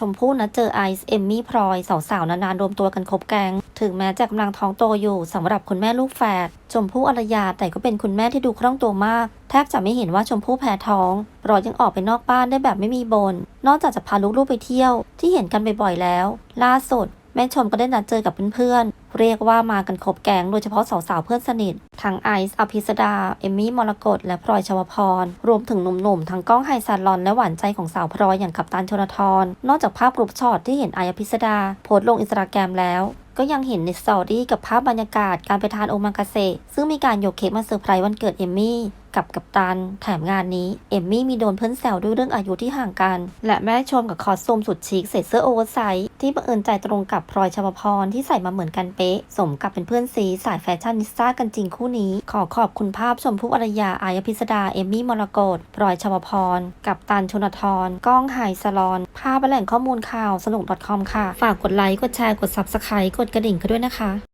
ชมพู่นัดเจอไอซ์เอมมี่พลอยสาวๆ นานๆ รวมตัวกันครบแก๊งถึงแม้จะกำลังท้องโตอยู่สำหรับคุณแม่ลูกแฝดชมพู่อรยาแต่ก็เป็นคุณแม่ที่ดูคล่องตัวมาก แทบจะไม่เห็นว่าชมพู่แพ้ท้องพลอยยังออกไปนอกบ้านได้แบบไม่มีบน นอกจากจะพาลูกๆไปเที่ยว ที่เห็นกันบ่อยๆแล้ว ล่าสุดแม่ชมก็ได้นัดเจอกับเพื่อนๆ เรียกว่ามากันครบแก๊งโดยเฉพาะสาวๆเพื่อนสนิท ทั้งไอซ์อภิสดา เอมมี่มรกตและพลอยชวพร รวมถึงหนุ่มๆ ทั้งก้องไฮซาลอนและหวานใจของสาวพลอยอย่างกัปตันชนทร นอกจากภาพกรุ๊ปช็อตที่เห็นไอซ์อภิสดา โพสต์ลงอินสตาแกรมแล้วก็ยังเห็นในสตอรี่กับภาพบรรยากาศการไปทานโอมากาเซซึ่งมีการยกเค้กมาเซอร์ไพรส์วันเกิดเอมมี่ กับกัปตัน แถมงานนี้ เอมมี่มีโดนเพื่อนแซวด้วยเรื่องอายุที่ห่างกัน และแม่ชมกับคอสตูมสุดชิคใส่เสื้อโอเวอร์ไซส์ที่บังเอิญใจตรงกับพลอยชวพรที่ใส่มาเหมือนกันเป๊ะ สมกับเป็นเพื่อนซีสายแฟชั่นนิสต้ากันจริงคู่นี้ ขอขอบคุณภาพชมพู่อรยาอายพิสดาเอมมี่มรกตพลอยชวพร กับตันชนทรก้องไฮสลอน ภาพแหล่งข้อมูลข่าวสนุก .com ค่ะ ฝากกดไลค์กดแชร์กด subscribe กดกระดิ่งกันด้วยนะคะ